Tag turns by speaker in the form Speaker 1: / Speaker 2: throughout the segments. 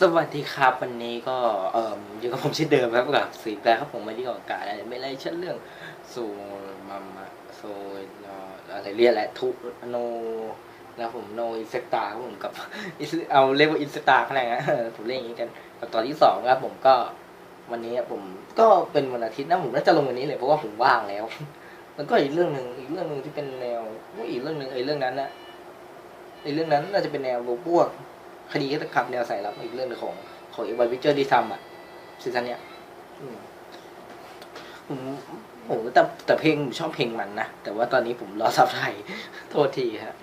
Speaker 1: สวัสดีครับวันนี้ก็เอ่ออยู่กับผมเช่นเดิมครับกับสีแปลครับผมมาที่ออกอากาศอะไรไม่ไรเช่นเรื่องสูมามาโซอะไรเรียกแหละทุโนแล้วผมโนอินเซตาครับผมกับเอาเรียกว่าอินเซตาขนาดนั้นผมเล่นอย่างนี้กันกับตอนที่สองครับผมก็วันนี้ผมก็เป็นวันอาทิตย์นะผมน่าจะลงวันนี้เลยเพราะว่าผมว่างแล้วแล้วก็อีกเรื่องหนึ่งอีกเรื่องหนึ่งที่เป็นแนวอีกเรื่องหนึ่งไอ้เรื่องนั้นนะไอ้เรื่องนั้นน่าจะเป็นแนวพวก คดีฆาตกรรมแนวสายลับอีกเรื่องหนึงของของเอวานวิเจอร์ที่ทำอะซีซั่นเนี้ยอืมผมผมแต่แต่เพลงผมชอบเพลงมันนะ แต่ว่าตอนนี้ผมรอซับไทย โทษทีฮะ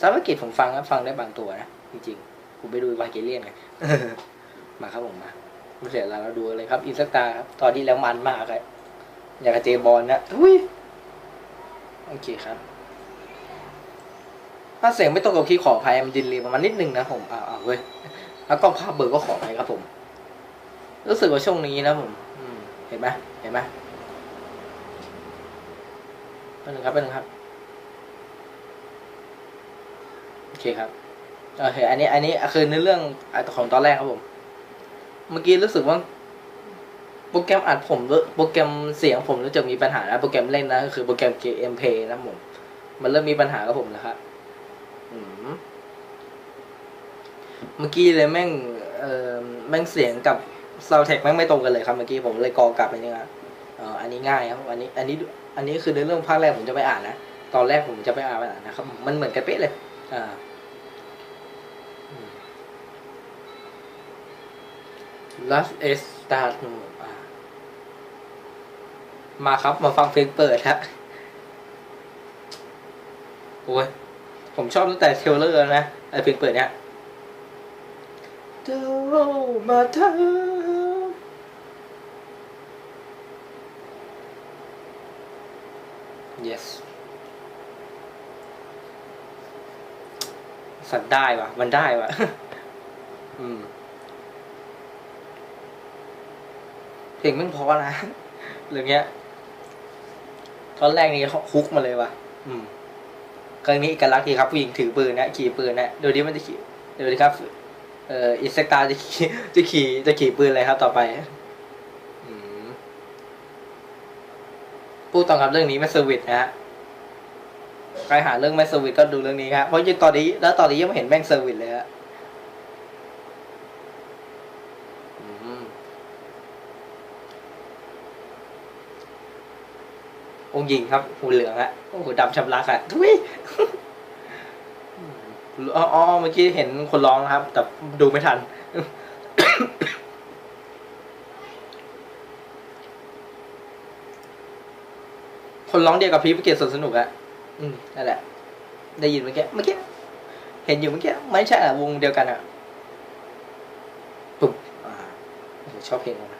Speaker 1: ซับอังกฤษผมฟังนะฟังได้บางตัวนะ จริงๆ ผมไปดูวาเกเลียนไงมาครับผมมาไม่เสียเวลาเราดูเลยครับอินสตาครับตอนที่แล้วมันมากเลยอยากกับเจบอลนะอุ้ยโอเคครับ ถ้าเสียงไม่ตรงกับคีย์ขออภัยมันดินเลยประมาณนิดนึงนะผมอ่าอ่าเว้ยแล้วก็ภาพเบอร์ก็ขออภัยครับผม รู้สึกว่าช่วงนี้นะผมอืมเห็นไหมเห็นไหมเป็นหนึ่งครับเป็นหนึ่งครับโอเคครับโอเคอันนี้ อันนี้คือในเรื่องของตอนแรกครับผม เมื่อกี้รู้สึกว่าโปรแกรมอัดผมโปรแกรมเสียงผมรู้จะมีปัญหาแล้วโปรแกรมเล่นนะก็คือโปรแกรม GMP นะผม มันเริ่มมีปัญหากับผมแล้วครับ อืม เมื่อกี้เลยแม่งเออแม่งเสียงกับซาวแท็กแม่งไม่ตรงกันเลยครับเมื่อกี้ผมเลยกอกลับไปนี่ครับอันนี้ง่ายครับอันนี้อันนี้อันนี้คือในเรื่องภาคแรกผมจะไปอ่านนะตอนแรกผมจะไปอ่านไปอ่านนะครับมันเหมือนกันเป๊ะเลยอ่าอืม Last is start อ่ามาครับมาฟังเพลงเปิดฮะโอ้ยผมชอบตั้งแต่เทลเลอร์นะไอเพลงเปิดเนี่ย เจ้ามาทำ yes สัตว์ได้วะมันได้วะอืมเพลงม่งเพอนะเรื่องเนี้ยตอนแรกนี่เขาฮุกมาเลยวะอืมครั้งนี้เอกลักษณ์ทีครับผู้หญิงถือปืนนะขี่ปืนนะเดี๋ยวนี้มันจะขี่เดี๋ยวนี้ครับ เอออินสตาจะขี่จะขี่จะขี่ปืนอะไรครับต่อไปอืมพูดตรงครับเรื่องนี้ไม่เซอร์วิสนะฮะใครหาเรื่องไม่เซอร์วิสก็ดูเรื่องนี้ครับเพราะยังตอนนี้แล้วตอนนี้ยังไม่เห็นแม่งเซอร์วิสเลยฮะองค์หญิงครับหูเหลืองอะโอ้โหดำชำรักอะทุย อ๋อเมื่อกี้เห็นคนร้องนะครับ แต่ดูไม่ทัน คนร้องเดียวกับพีพิเกตสนสนุกอะอืมนั่นแหละ ได้ยินเมื่อกี้เมื่อกี้เห็นอยู่เมื่อกี้ไม่ใช่อะวงเดียวกันอะปุ๊บอ่าชอบเพลงมัน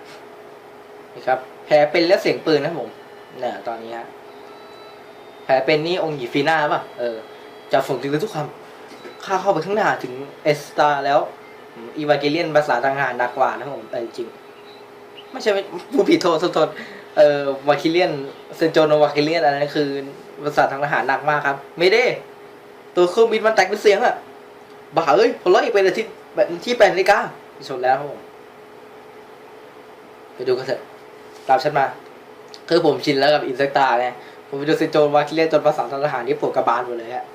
Speaker 1: นี่ครับ แผลเป็นและเสียงปืนนะผมเนี่ยตอนนี้ฮะแผลเป็นนี่องค์หญิฟีน่าป่ะเออจะฝงถึงทุกความ ข้าเข้าไปข้างหน้าถึงเอสตาแล้วอีวาเกเลียนภาษาทางการหนักกว่านะผมแต่จริง ไม่ใช่ผู้ผิดโทษโทษเอ่อวาคิเลียนเซนโจโนวาคิเลียนอันนั้นคือภาษาทางทหารหนักมากครับ ไม่ได้ ตัวเครื่องบินมันแตกเป็นเสียงอะบ้าเอ้ยพลอยอีกเป็นอาที่ที่แปดนาฬิกาชนแล้วครับผมไปดูกันเถอะตามฉันมาคือผมชินแล้วกับอินเซกตาไงผมไปดูเซนโจนวาคิเลียนจนภาษาทางทหารนี่ปวดกระบาลหมดเลยฮะ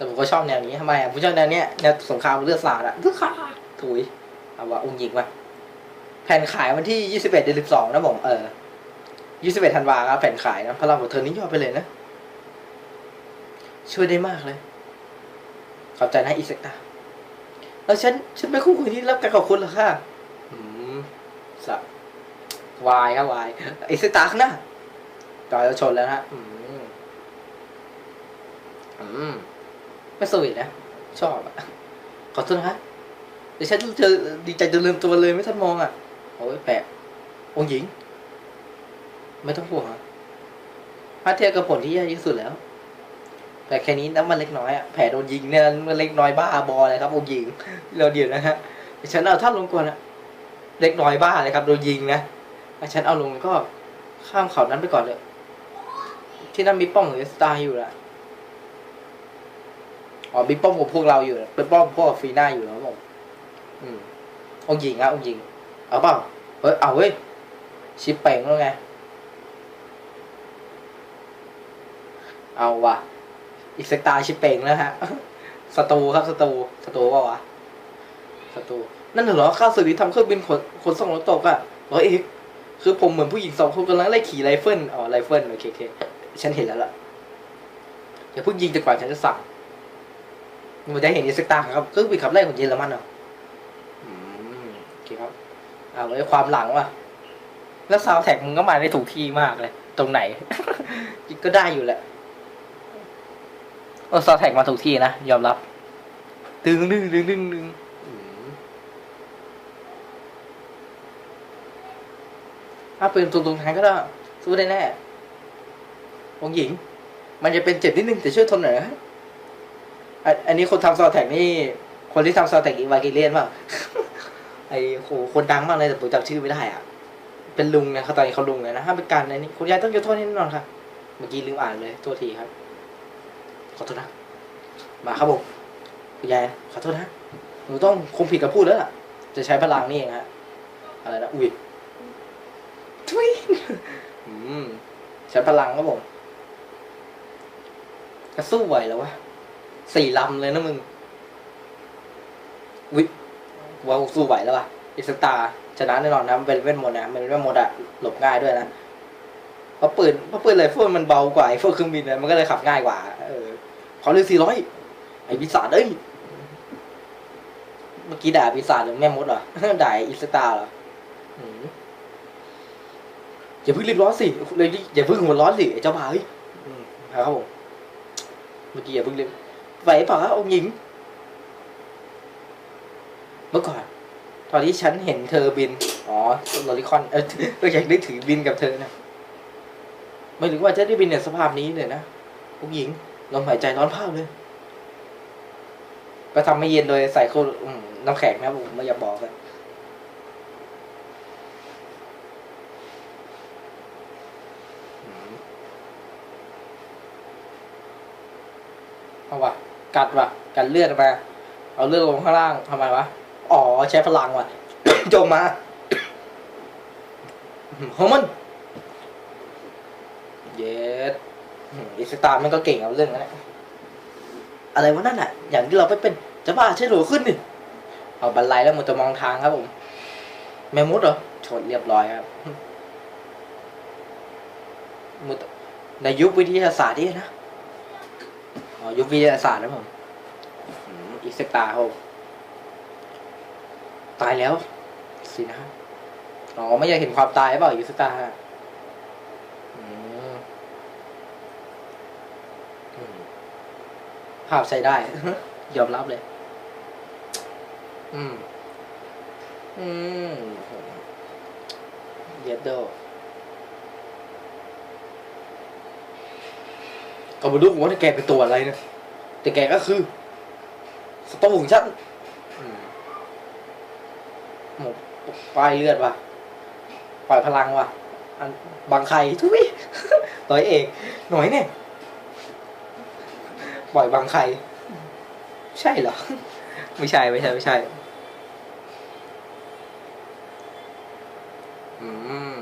Speaker 1: แต่ผมก็ชอบแนวนี้ทำไมอะผมชอบแนวเนี้ยแนวสงครามเลือดสาดอะทุกขาถุยเอาว่าองค์หญิงมาแผ่นขายวันที่ยี่สิบเอ็ดเดือนสิบสองนะผมเออยี่สิบเอ็ดธันวาครับแผ่นขายนะพลังของเธอนี่ยอดไปเลยนะ ช่วยได้มากเลย ขอบใจนะอีเซกตาแล้วฉันฉันไม่คู่คุยที่รับการขอบคุณเหรอค่ะอืมสับวายครับวายอีเซกตาข้างหน้าจอยจะชนแล้วนะฮะอืมอืม ไม่สวีทนะ ชอบอะขอโทษนะฮะเดี๋ยวฉันจะดีใจจนลืมตัวเลยไม่ทันมองอะ โอ้ยแปลกองหญิง ไม่ต้องห่วงถ้าเทียบกับผลที่แย่ที่สุดแล้ว แต่แค่นี้น้ำมันเล็กน้อยอะแผลโดนยิงเนี่ยมันเล็กน้อยบ้าบอเลยครับองหญิง เราเดี๋ยวนะฮะฉันเอาท่านลงก่อนอะเล็กน้อยบ้าเลยครับ โดนยิงนะฉันเอาลงก็ข้ามเขานั้นไปก่อนเลย ที่นั่นมีป้องหรือสตาร์อยู่ละ อ๋อมีป้อมกับพวกเราอยู่เป็นป้อมพวกฟีน่าอยู่นะครับผมอืมองหญิงอะองหญิง เอาเปล่าเฮ้ยเอาเว้ยชิปเป่งแล้วไง เอาว่ะ อีกสตาชิปเป่งแล้วฮะศัตรูครับศัตรูศัตรูเปล่าวะศัตรูนั่นเหรอข้าศึกที่ทำเครื่องบินขนขนส่งรถตกอะเหรอเอกคือผมเหมือนผู้หญิงสองคนกำลังไล่ขี่ไรเฟิลอ๋อไรเฟิลโอเคโอเคฉันเห็นแล้วล่ะอย่าเพิ่งยิงจนกว่าฉันจะสั่ง มันจะเห็นอีสกตาครับเครื่องบินขับไล่ของเยอรมันเหรออืมโอเคครับเอาเลยความหลังว่ะ แล้วซาวแท็กมึงก็มาได้ถูกที่มากเลย ตรงไหนก็ได้อยู่แหละเออซาวแท็กมาถูกที่นะยอมรับตึงดึงดึงดึงดึงถ้าเป็นตรงตรงทางก็ได้สู้ได้แน่องหญิง มันจะเป็นเจ็บนิดนึงแต่ช่วยทนหน่อยนะ อันนี้คนทำซาวแท็กนี่ คนที่ทำซาวแท็กอีวากิเลียนป่ะไอ้โหคนดังมากเลยแต่ผมจำชื่อไม่ได้อะ เป็นลุงนะเขาตอนนี้เขาลุงเลยนะห้ามเป็นการในนี้คุณยายต้องยกโทษให้แน่นอนค่ะ เมื่อกี้ลืมอ่านเลยโทษทีครับ ขอโทษนะ มาครับผมคุณยายขอโทษนะหนูต้องคงผิดกับพูดแล้วล่ะ จะใช้พลังนี่เองฮะอะไรนะอุ้ยทุยอืมใช้พลังครับผมจะสู้ไหวแล้ววะ สี่ลำเลยนะมึงอุ้ยว่าสู้ไหวแล้ววะอิสตาชนะแน่นอนนะมันเป็นเวทมนต์นะมันเป็นเวทมนต์อะหลบง่ายด้วยนะเพราะปืนเพราะปืนไรเฟิลมันเบากว่าไอ้พวกเครื่องบินนะมันก็เลยขับง่ายกว่า เออเขาเรียกสี่ร้อยไอ้ปีศาจเอ้ยเมื่อกี้ด่าปีศาจหรือแม่มดเหรอด่าอิสตาเหรออย่าเพิ่งรีบร้อนสิเลยอย่าเพิ่งหัวร้อนสิไอ้เจ้าบ่าวเฮ้ยครับผมเมื่อกี้อย่าเพิ่งรีบ ไหวเปล่าองค์หญิง เมื่อก่อน ตอนที่ฉันเห็นเธอบิน อ๋อโรลิคอน เออก็อยากได้ถือบินกับเธอนะไม่รู้ว่าจะได้บินในสภาพนี้เลยนะผู้หญิงลมหายใจร้อนเผาเลย ก็ทำไม่เย็นโดยใส่โคลอืมน้ำแข็งนะผมไม่อยากบอกเลยอืมเอาวะ กัดวะกัดเลือดมา เอาเลือดลงข้างล่างทำไมวะ อ๋อใช้พลังว่ะจงมาโฮมันเย็ดอิสตาร์มันก็เก่งเอาเรื่องนั้นแหละอะไรวะนั่นอะ อย่างที่เราไปเป็นจะบ้าใช่หรือขึ้นดิเอาบันไลแล้วมันจะมองทางครับผม แมมมุดเหรอชนเรียบร้อยครับมุดในยุควิทยาศาสตร์นี่นะ อ๋อยุควิทยาศาสตร์นะผมอืมอิสตาร์ครับผมตายแล้วสินะอ๋อไม่อยากเห็นความตายหรือเปล่ายูสตาร์อืมอืมภาพใช้ได้ ยอมรับเลย อืม อืมเยดโด ก็ไมาดูผมว่าแกเป็นตัวอะไรนะแต่แกก็คือสตอของฉันหมดปลายเลือดว่ะปล่อยพลังว่ะอันบางใครทุยต่อยเอกหน่อยเนี่ยปล่อยบางใคร ใช่เหรอ ไม่ใช่ไม่ใช่ไม่ใช่อืม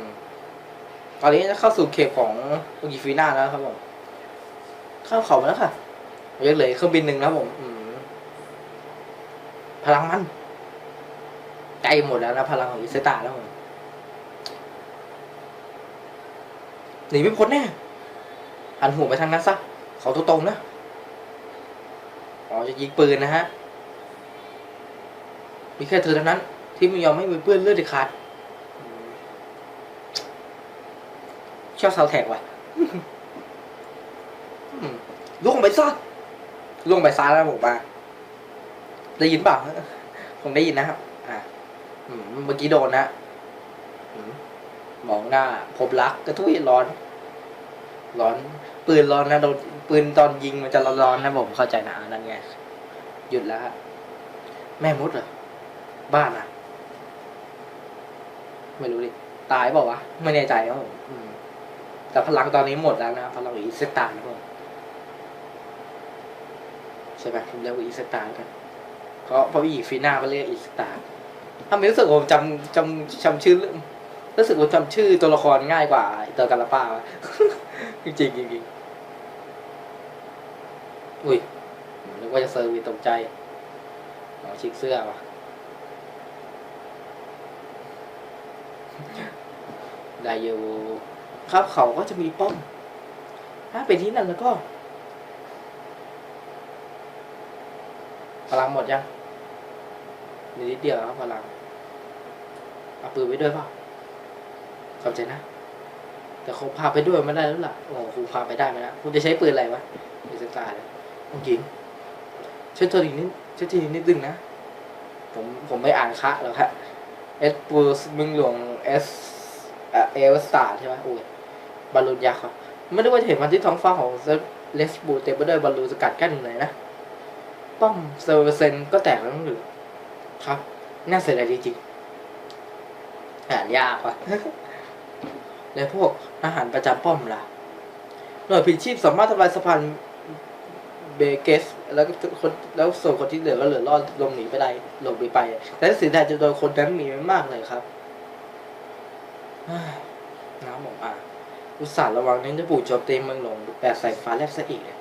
Speaker 1: ตอนนี้จะเข้าสู่เขตของอุกิฟีน่าแล้วครับผม ข้าเขามาแล้วค่ะเยังเลือเครื่องบินหนึ่งนะครับผมพลังมันใกล้หมดแล้วนะพลังของอิสตาแล้วผมหนีไม่พ้นแน่หันหัวไปทางนั้นซะเขาตรงๆนะอ๋อจะยิงปืนนะฮะ มีแค่เธอเท่านั้น ที่ไม่ยอมให้มือเปื้อนเลือดเด็ดขาดชอบซาวแท็กว่ะ ล่วงไปซะล่วงไปซ้ายแล้วผมมา ได้ยินเปล่าผมได้ยินนะครับ อ่าเมื่อกี้โดนนะอืมมองหน้าพบรักกระทุ้ยร้อน ร้อน ปืนร้อนนะโดนปืนตอนยิงมันจะร้อนๆนะผมเข้าใจนะอ่านั่นไงหยุดแล้วแม่มดเหรอบ้านอะ ไม่รู้ดิตายเปล่าวะไม่แน่ใจครับผมแต่พลังตอนนี้หมดแล้วนะพลังอีเซตตานครับผม ใช่ไหมผมเรียกว่าอีสตาร์กันเพราะเพราะผู้หญิงฟีน่าเขาเรียกอีสตาร์ถ้าไม่รู้สึกผมจำจำจำชื่อรู้สึกผมจำชื่อตัวละครง่ายกว่าไอ้ตัวกาลาป้าจริงจริงจริงอุ้ยนึกว่าจะเซอร์วีตกใจอ๋อชิกเสื้อว่ะได้อยู่ครับเขาก็จะมีป้อม ถ้าเป็นที่นั่นแล้วก็ พลังหมดยังนิดเดียวครับพลังเอาปืนไว้ด้วยเปล่าขอบใจนะ แต่คงพาไปด้วยไม่ได้แล้วล่ะโอ้โหครูพาไปได้ไหมนะคุณจะใช้ปืนอะไรวะมีสตาร์เลยองหญิงช่วยตัวอีกนิดช่วยทีนิดนึงนะ ผมผมไม่อ่านคะหรอกฮะเอสปูสมึงหลวงเอสเอลสตาร์ใช่ไหมโอ้ยบอลลูนยักษ์ครับไม่ได้ว่าเห็นมันที่ท้องฟ้าของเลสบูเต็มไปด้วยบอลลูนสกัดกั้นเลยนะ ป้อมเซอร์เซนก็แตกแล้วหรือครับ น่าเสียดายจริงๆอ่านยากว่ะแล้วพวกอาหารประจำป้อมล่ะ หน่วยพิดชีพสามารถทำลายสะพานเบเกส แล้วก็คนแล้วส่วนคนที่เหลือก็เหลือรอดหลงหนีไปได้หลบหนีไป แต่เสียดายจะโดนคนนั้นมีไม่มากเลยครับน้ำผมอะอุตส่าห์ระวังเน้นจะปลูกโจมตีเมืองหลงแต่ใส่ฟ้าแลบซะอีกเนี่ย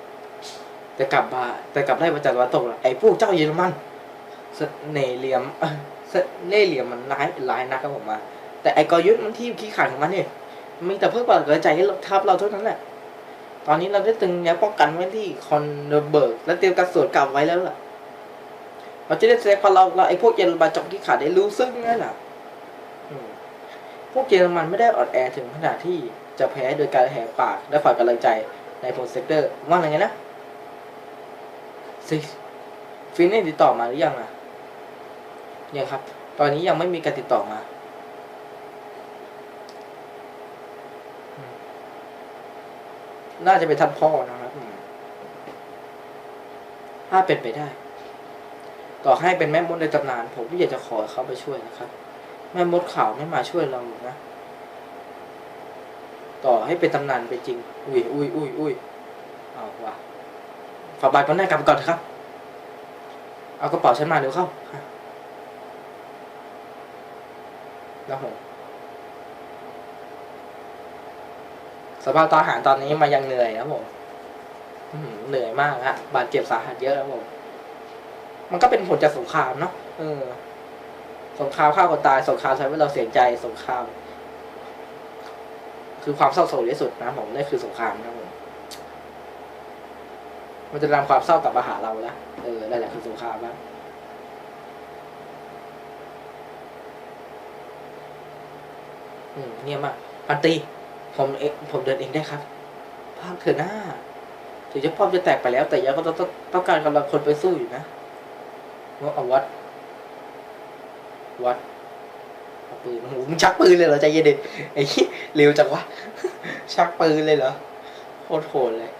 Speaker 1: แต่กลับมาแต่กลับได้มาจากตะวันตกล่ะไอ้พวกเจ้าเยอรมันเสน่ห์เหลี่ยมเสน่ห์เหลี่ยมมันร้ายร้ายนะครับผมมาแต่ไอ้กอยุทธมันที่ขี้ขลาดของมันเนี่ยมีแต่เพื่อความกระจายให้ทับเราเท่านั้นแหละตอนนี้เราได้ตึงแนวป้องกันไว้ที่คอนเนอร์เบิร์กและเตรียมการสวนกลับไว้แล้วล่ะเราจะได้แสดงความเราเราไอ้พวกเยอรมันจอกที่ขาดได้รู้ซึ่งนั่นแหละพวกเยอรมันไม่ได้อ่อนแอถึงขนาดที่จะแพ้โดยการแหกปากและฝ่ายกำลังใจในโพสเซกเตอร์ว่าอะไรนะ ซิฟินเน่ติดต่อมาหรือยังอะยังครับ ตอนนี้ยังไม่มีการติดต่อมาน่าจะเป็นท่านพ่อนะครับถ้าเป็นไปได้ ต่อให้เป็นแม่มดในตำนาน ผมก็อยากจะขอเขาไปช่วยนะครับ แม่มดขาวไม่มาช่วยเรานะ ต่อให้เป็นตำนานไปจริง อุ้ยอุ้ยอุ้ยอุ้ยเอาว่ะ ฝากบาทก่อนหน้ากลับไปก่อนเถอะครับ เอากระเป๋าฉันมาเดี๋ยวเข้าแล้วผมสภาพตอนอาหารตอนนี้มายังเหนื่อยครับผมเหนื่อยมากฮะบาดเจ็บสาหัสเยอะครับผม มันก็เป็นผลจากสงครามเนาะเออ สงครามฆ่าคนตายสงครามทำให้เราเสียใจสงคราม คือความเศร้าโศกที่สุดนะผมนั่นคือสงครามนะผม มันจะนำความเศร้ากลับมาหาเราละเออนั่นแหละคือสงครามนะอืมเนี่ยมากพันตีผมเองผมเดินเองได้ครับภาคเถอะหน้าถึงจะป้อมจะแตกไปแล้ว แต่ยังก็ต้องต้องต้องการกำลังคนไปสู้อยู่นะว่าเอาวัด วัดเอาปืนโอ้โหมึงชักปืนเลยเหรอใจเย็นดิไอ้เฮ้ยเร็วจังวะ ชักปืนเลยเหรอโคตรโหดเลย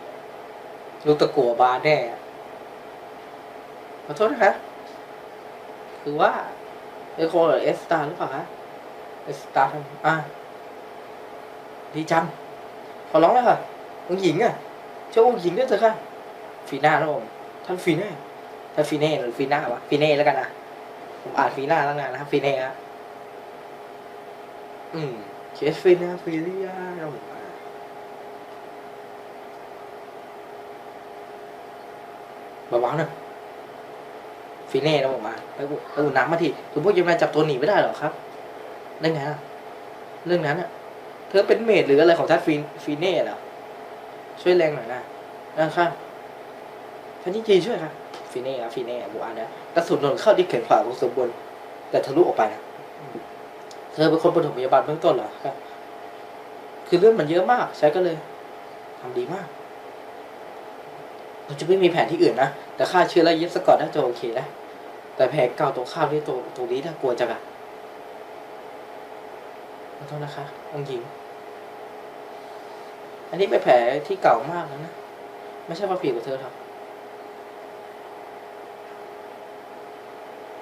Speaker 1: ลูกตะกัวบานแน่ะขอโทษนะครับคือว่าเอโคหรือเอสตาหรือเปล่าคะเอสตาอะดีจังขอร้องเลยค่ะองหญิงอะช่วยองหญิงด้วยเถอะค่ะฟีน่านะผมท่านฟีน่าท่านฟีเน่หรือฟีน่าวะฟีเน่แล้วกันนะผมอ่านฟีน่าแล้วกันนะครับฟีเน่ฮะอืมเคสฟีน่าฟีเรียนะผม อ่านเบาๆหนะฟีเน่นะผมอ่าแล้วกูแล้วกูน้ำมาทีคือพวกยังไงจับตัวหนีไม่ได้หรอครับเรื่องนั้นอะเรื่องนั้นอะเธอเป็นเมดหรืออะไรของท่านฟีฟีเน่เหรอช่วยแรงหน่อยนะนะครับ ท่านจริงๆช่วยครับฟีเน่ครับฟีเน่บุอันนะกระสุนโดนเข้าที่แขนขวาของสมบูรณ์แต่ทะลุออกไปนะเธอเป็นคนปฐมพยาบาลเบื้องต้นเหรอครับ คือเรื่องมันเยอะมาก ใช้ก็เลยทำดีมาก เราจะไม่มีแผนที่อื่นนะ แต่ค่าเชื้อและเย็บสกอตน่าจะโอเคนะ แต่แผลเก่าตรงข้ามที่ตรงตรงนี้น่ากลัวจังอะขอโทษนะคะองค์หญิง อันนี้เป็นแผลที่เก่ามากแล้วนะ ไม่ใช่ว่าผีกับเธอครับ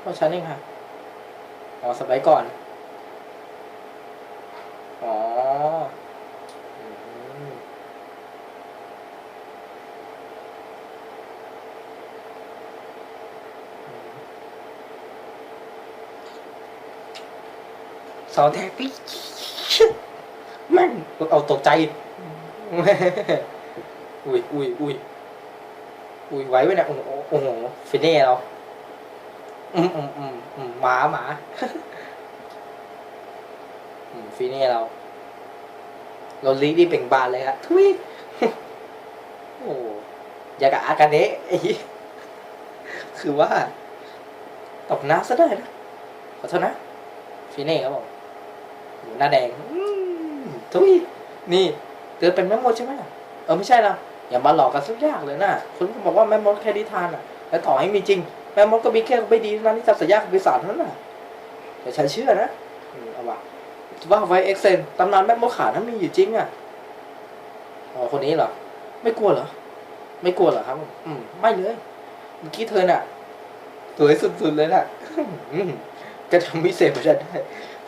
Speaker 1: เพราะฉันเองค่ะ อ๋อสมัยก่อน อ๋อม สองแท็กพี่แม่งเอาตกใจ อุ้ยอุ้ยอุ้ยอุ้ยไหวไว้เนี่ยโอ้โหโอ้โหฟินเน่เราอืมอืมอืมอืมหมาหมาฟินเน่เราเราลีดีเป่งบานเลยครับทุยโอ้ยากกับอากาเนะคือว่าตบน้าซะได้นะขอโทษนะฟินเน่ครับผม หน้าแดงอืมทุยนี่เตือเป็นแม่มดใช่ไหมเออไม่ใช่นะอย่ามาหลอกกันสักยากเลยนะคุณก็บอกว่าแม่มดแค่นิทานอะ แล้วต่อให้มีจริง แม่มดก็มีแค่ไม่ดีเท่านั้นที่ทำสัญญากับปีศาจเท่านั้นน่ะแต่ฉันเชื่อนะเอาวะว่าไว้เอ็กเซนตำนานแม่มดขานั้นมีอยู่จริงอะอ๋อคนนี้เหรอไม่กลัวเหรอไม่กลัวเหรอครับ อืมไม่เลยเมื่อกี้เธอน่ะสวยสุดๆเลยน่ะอืมจะทำพิเศษกว่าฉันได้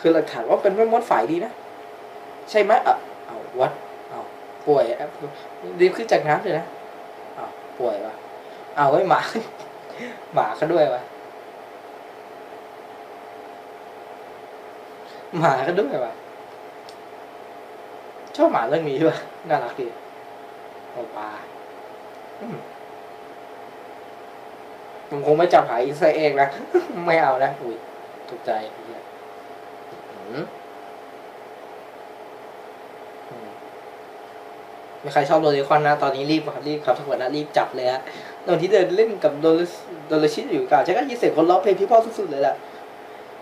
Speaker 1: คือหลักฐานว่าเป็นแม่มดฝ่ายดีนะ ใช่ไหมอะเอาวัดเอาป่วยอะรีบขึ้นจากน้ำเลยนะเอาป่วยวะเอาไว้หมา หมาเขาด้วยวะหมาก็ด้วยวะชอบหมาเรื่องนี้วะน่ารักดีโอปาผมคงไม่จับหาอีกไซเองนะ ไม่เอานะ อุ้ยตกใจ มอืมมีใครชอบโดเรคอนนะ ตอนนี้รีบครับรีบครับทุกคนนะรีบจับเลยฮะตอนที่เดินเล่นกับโดเรโดเรชิอยู่กันฉันก็ยินเสียงคนร้องเพลงพี่พ่อสุดๆเลยแหละ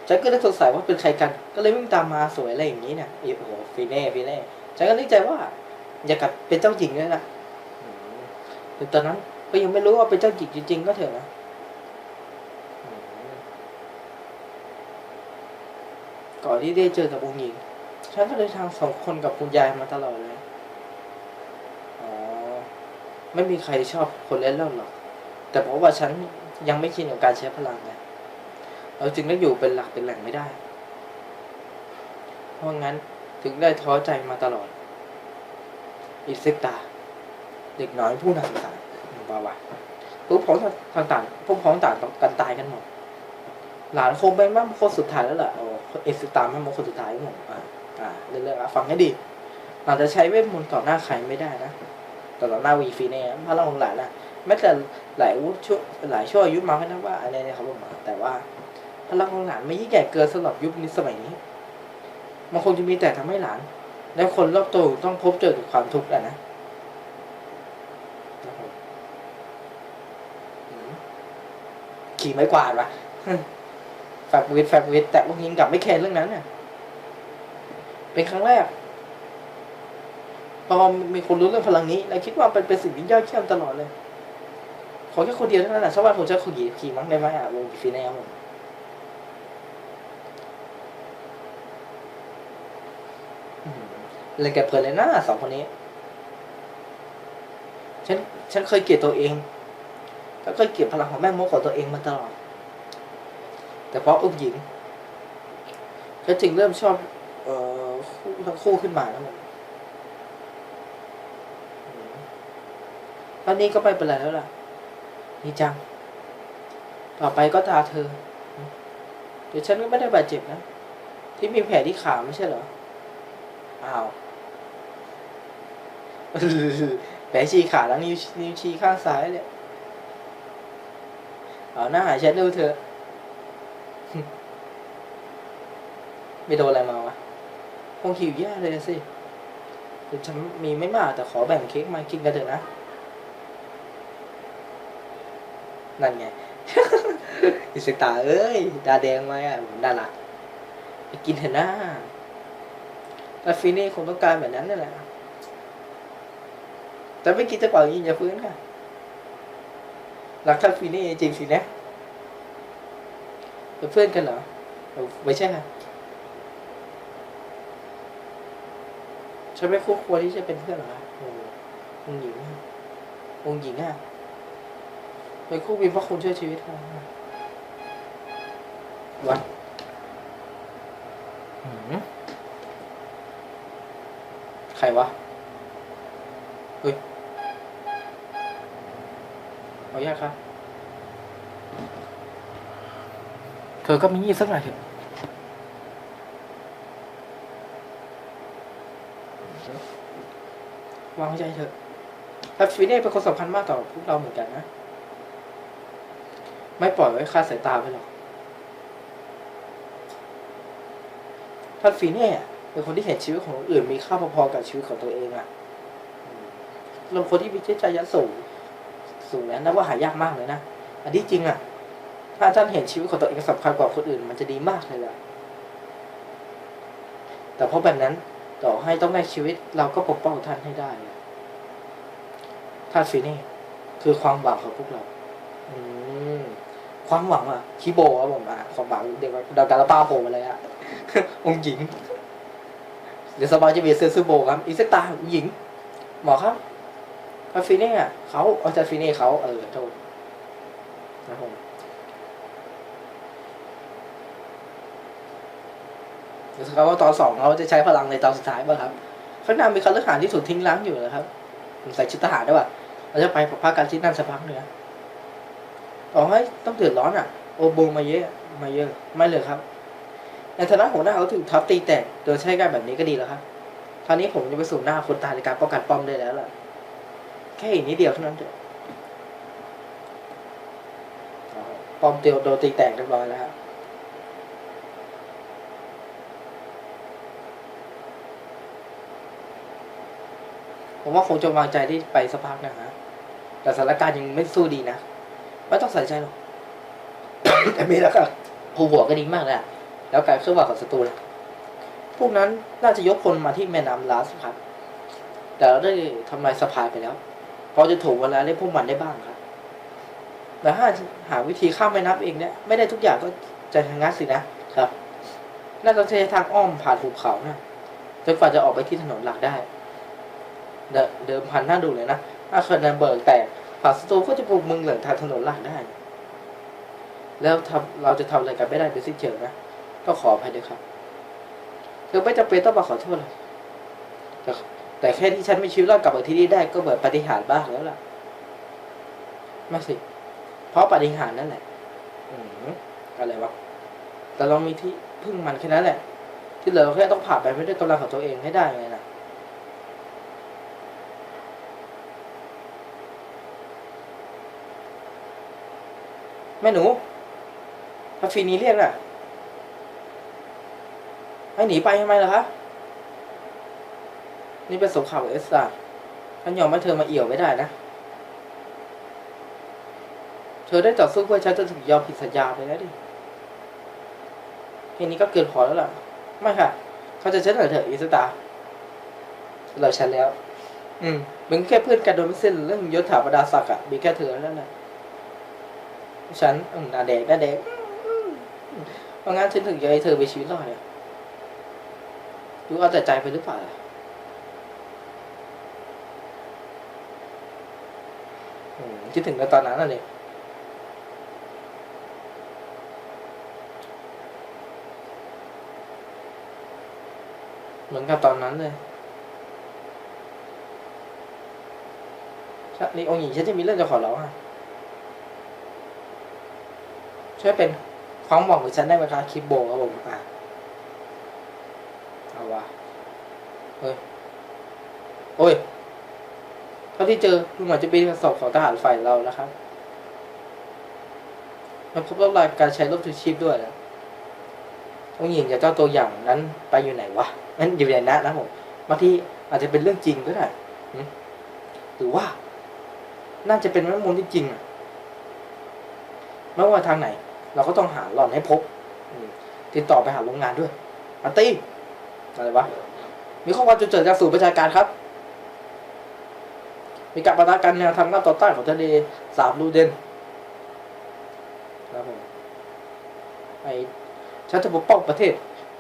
Speaker 1: ฉันก็เลยสงสัยว่าเป็นใครกัน ก็เลยวิ่งตามมาสวยอะไรอย่างนี้เนี่ยโอ้โหฟีเน่ฟีเน่ฉันก็นึกใจว่า อยากกลับเป็นเจ้าหญิงเลยนะอืมแต่ตอนนั้นก็ยังไม่รู้ว่าเป็นเจ้าหญิงจริงๆก็เถอะนะอืม ก่อนที่ได้เจอกับองค์หญิง ฉันก็เลยทางสองคนกับคุณยายมาตลอดเลย อ๋อ ไม่มีใครชอบคนเล่นเล่นหรอก แต่เพราะว่าฉันยังไม่ชินกับการใช้พลังไง เราจึงได้อยู่เป็นหลักเป็นแหล่งไม่ได้ เพราะงั้นถึงได้ท้อใจมาตลอด อิสิตา เด็กน้อยผู้น่าสงสารบ้าวะพวกพ้องต่างๆพวกพ้องต่างกันตายกันหมด หลานคงเป็นแม่มงคนสุดท้ายแล้วแหละโอ้เอสิตามแม่มงคนสุดท้ายของผมอ่าอ่าเรื่องๆฟังให้ดีหลานจะใช้เวทมนต์ต่อหน้าใครไม่ได้นะต่อหน้าวีฟีเนี่ยพระเราของหลานนะแม้แต่หลายวุฒิช่วหลายช่วงอายุมาก็นับว่าอันนี้เนี่ยเขาบอกมาแต่ว่าพลังของหลานไม่ยิ่งใหญ่เกินสำหรับยุคนี้สมัยนี้ มันคงจะมีแต่ทำให้หลาน และคนรอบตัวต้องพบเจอกับความทุกข์แหละนะขี่ไม้กวาดวะ แฟบวิทแฟบวิทแต่พวกยิงกลับไม่แคร์เรื่องนั้นน่ะ เป็นครั้งแรกพอมีคนรู้เรื่องพลังนี้แล้วคิดว่าเป็นเป็นสิ่งที่ยอดเยี่ยมตลอดเลยขอแค่คนเดียวเท่านั้นแหละชาวบ้านผมจะขี่ขี่มั้งได้ไหมอะวงฟีแนลผมอืมเล่นแกเพลินเลยนะสองคนนี้ ฉันฉันเคยเกลียดตัวเองแล้วก็เกลียดพลังของแม่มดของตัวเองมาตลอด แต่พราะอุ้มหญิงฉันจึงเริ่มชอบเออคู่ทั้งคู่ขึ้นมาแล้วมันตอนนี้ก็ไม่เป็นไรแล้วล่ะนี่จัง ต่อไปก็ตาเธอ เดี๋ยวฉันก็ไม่ได้บาดเจ็บนะ ที่มีแผลที่ขาไม่ใช่เหรอ อ้าวแผลฉีขาแล้วนิ้วนิ้วชี้ข้างซ้ายเนี่ยเอาหน้าหายฉันดูเถอ ไม่โดนอะไรมาวะคงหิวแย่เลยสิเดี๋ยวฉันมีไม่มากแต่ขอแบ่งเค้กมากินกันเถอะนะ นั่นไงอิสตาเอ้ยตาแดงมาอะน่ารักไปกินเถอะนะแล้วฟินี่คงต้องการแบบนั้นนั่นแหละแต่ไม่กินจะเปล่ายิงอย่าฟื้นค่ะรักท่านฟินี่จริงสินะเป็นเพื่อนกันเหรอเออไม่ใช่ค่ะ ฉันไม่คู่ควรที่จะเป็นเพื่อนเหรอโอ้องค์หญิงอะองค์หญิงอะเป็นคู่มีพระคุณช่วยชีวิตค่ะวัดหืมใครวะเฮ้ยขออนุญาตครับ เธอก็มีนี่สักหน่อยเถอะ วางใจเถอะแพทฟิเน่เป็นคนสำคัญมากต่อพวกเราเหมือนกันนะ ไม่ปล่อยไว้คาดสายตาไปหรอกแพทฟิเน่เป็นคนที่เห็นชีวิตของคนอื่นมีค่าพอๆกับชีวิตของตัวเองอะเราคนที่มีจิตใจยันสูงสูงแล้วนะว่าหายากมากเลยนะ อันที่จริงอะถ้าท่านเห็นชีวิตของตัวเองสำคัญกว่าคนอื่น มันจะดีมากเลยแหละแต่เพราะแบบนั้น ต่อให้ต้องได้ชีวิตเราก็ปกป้องท่านให้ได้อะท่านฟินี่คือความหวังของพวกเรา อืมความหวังอะคิโบครับผมอะความหวังเดี๋ยวดาวการาป้าโผล่มาเลยอะองค์หญิง เดี๋ยวสบายจะมีเซอร์ซูโบครับอีเซตาองค์หญิง หมอครับท่านฟินี่อะเขาเอาจารย์ฟินี่เขาเออโทษนะครับผม ดี๋ยวครับว่าตอนสองเราจะใช้พลังในตอนสุดท้ายป่ะครับข้าน้ามีคันเลือกหารที่ถูกทิ้งล้างอยู่นะครับใส่ชุดทหารได้วยว่ะเราจะไปพักกันที่นั่นสักพักเนื้อต่อให้ต้องเดือดร้อนอะ โอโบมาเยอะมาเยอะ ไม่เลยครับในฐานะหัวหน้าเขาถูกทับตีแตกโดยใช้การแบบนี้ก็ดีแล้วครับคราวนี้ผมจะไปสู่หน้าคนตายในการป้องกันป้อมได้แล้วล่ะ แค่อีกนิดเดียวเท่านั้นเถอะป้อมเตียวโดนตีแตกเรียบร้อยแล้วครับ ผมว่าคงจะวางใจที่ไปสักพักนะฮะ แต่สถานการณ์ยังไม่สู้ดีนะ ไม่ต้องใส่ใจหรอก แต่มีแล้วก็ผูหัวก็ดีมากเลยอะแล้วการเคลื่อนไหวของศัตรูล่ะพวกนั้นน่าจะยกพลมาที่แม่น้ำลาสครับ แต่เราได้ทำลายสะพานไปแล้วพอจะถูกเวลาเล่นพวกมันได้บ้างครับ แต่ถ้าหาวิธีข้ามแม่น้ำเองเนี่ยไม่ได้ทุกอย่างก็จะชะงักสินะครับ น่าจะใช้ทางอ้อมผ่านภูเขานะจนกว่าจะออกไปที่ถนนหลักได้ เดิมพันหน่าดูเลยนะถ้าเคิร์นเบิร์กแตกผ่าสตูก็จะปลุกมึงเหลืองทางถนนหลักได้ แล้วทำเราจะทำอะไรกันไม่ได้โดยสิ้นเชิงนะก็ขออภัยด้วยครับเธอไม่จำเป็นต้องมาขอโทษเลยแต่แต่แค่ที่ฉันมีชีวิตรอดกลับมาที่นี่ได้ก็เหมือนปฏิหารบ้างแล้วล่ะไม่สิ เพราะปฏิหารนั่นแหละ อืมอะไรวะ แต่เรามีที่พึ่งมันแค่นั้นแหละ ที่เหลือเราแค่ต้องผ่านไปไม่ด้วยกำลังของตัวเองให้ได้ไงนะ แม่หนูพระฟีนีเรียกน่ะ ให้หนีไปทำไมล่ะคะ นี่เป็นสงครามเอสตาฉันยอมให้เธอมาเอี่ยวไม่ได้นะ เธอได้ต่อสู้เพื่อฉันจนถึงยอมผิดสัญญาไปแล้วดิแค่นี้ก็เกินพอแล้วล่ะ ไม่ค่ะ เขาจะฉันเหรอเถอะอิสตาเราฉันแล้ว อืมมึงแค่เพื่อนกันโดยไม่สิ้นเรื่องยศถาบรรดาศักดิ์อะมีแค่เธอนั่นแหละ ฉันอืมหนาแดกหน้าแดกเพราะงั้นฉันถึงจะให้เธอไปชีวิตรอดอะดูเอาแต่ใจไปหรือเปล่าอืมคิดถึงในตอนนั้นน่ะเนี่ยเหมือนกับตอนนั้นเลยใช่นี่องค์หญิงฉันจะมีเรื่องจะขอร้องอะ ช่วยเป็นความหวังของฉันได้ไหมคะคลิปโบครับผมอะเอาวะเฮ้ยโอ้ยเท่าที่เจอดูเหมือนจะเป็นศพของทหารฝ่ายเราแล้วครับมันพบร่องรอยการใช้รถทูชีพด้วยนะต้องหญิงกับเจ้าตัวอย่างนั้นไปอยู่ไหนวะนั้นอยู่ไหนนะนะผมบางทีอาจจะเป็นเรื่องจริงก็ได้หึหรือว่า น่าจะเป็นแม่มนที่จริงอะไม่ว่าทางไหน เราก็ต้องหาหล่อนให้พบติดต่อไปหาโรงงานด้วยอาร์ตี้อะไรวะมีข้อความจุดเจิดจากศูนย์ประชาการครับ มีการประทะกันแนวทางด้านต่อต้านของทะเลสามลูเดนครับผมไอฉันจะปกป้องประเทศ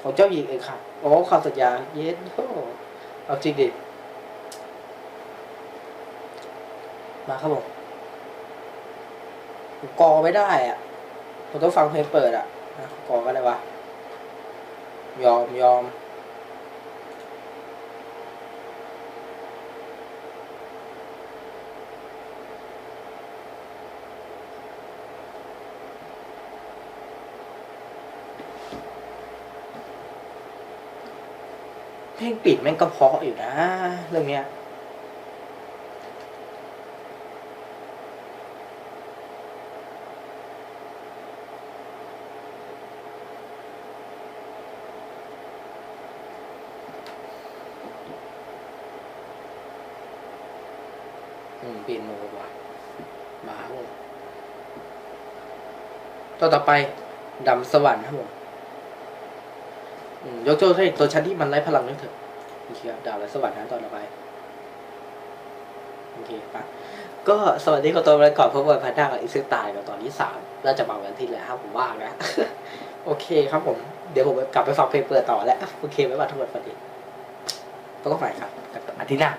Speaker 1: ของเจ้าหญิงเองค่ะโอ้คำสัญญา เย็นโอ้เอาจริงดิมาครับผมกอไม่ได้อะ ผมต้องฟังเพลงเปิดอะกอก็ได้วะ ยอมยอมเพลงปิดแม่งก็เพาะอยู่นะ เรื่องเนี้ย ปียโนว่ะมาครับผมตัวต่อไปดำสวรรค์ครับผมยกโจ้ให้ตัวชั้นที่มันไร้พลังด้วยเถอะโอเคครับดาวและสวรรค์นะตอนต่อไปโอเคปะก็สวัสดีขอตัวไปก่อนพบกันพันหน้ากับอีซึตายกับตอนที่สามเราจะมาวันที่แหละครับผมว่างนะ โอเคครับผม เดี๋ยวผมกลับไปฟังเพลงเปิดต่อแล้ว โอเคไว้ว่าทุกคนฝันดีต้องก็ไปครับอาทิตย์หน้า